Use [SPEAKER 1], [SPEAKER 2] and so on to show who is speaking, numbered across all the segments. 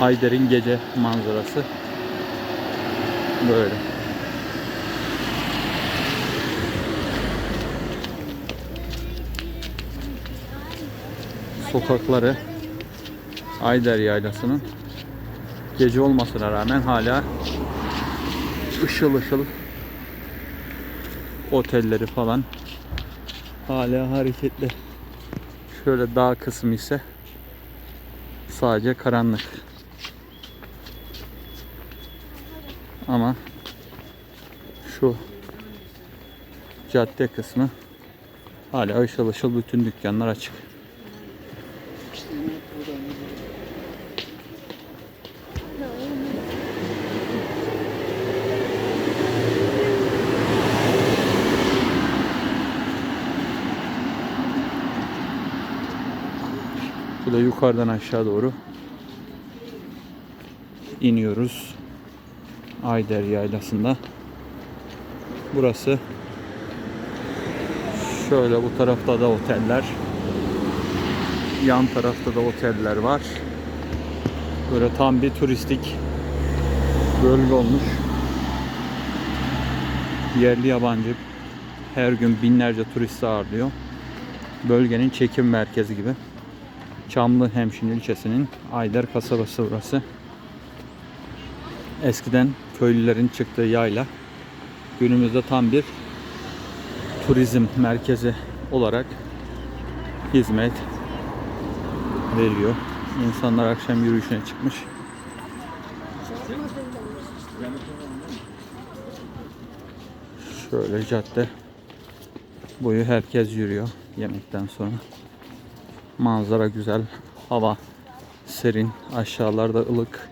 [SPEAKER 1] Ayder'in gece manzarası böyle. Sokakları Ayder Yaylası'nın gece olmasına rağmen hala ışıl ışıl otelleri falan hala hareketli. Şöyle dağ kısmı ise sadece karanlık. Ama şu cadde kısmı hala ışıl ışıl bütün dükkanlar açık. Bu da yukarıdan aşağı doğru iniyoruz. Ayder Yaylası'nda. Burası şöyle bu tarafta da oteller. Yan tarafta da oteller var. Böyle tam bir turistik bölge olmuş. Yerli yabancı her gün binlerce turist ağırlıyor. Bölgenin çekim merkezi gibi. Çamlı Hemşin ilçesinin Ayder kasabası burası. Eskiden köylülerin çıktığı yayla günümüzde tam bir turizm merkezi olarak hizmet veriyor. İnsanlar akşam yürüyüşüne çıkmış. Şöyle cadde boyu herkes yürüyor yemekten sonra. Manzara güzel, hava serin, aşağılarda ılık,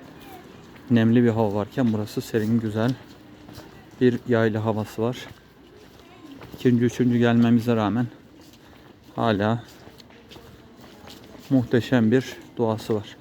[SPEAKER 1] nemli bir hava varken burası serin güzel bir yayla havası var. İkinci, üçüncü gelmemize rağmen hala muhteşem bir doğası var.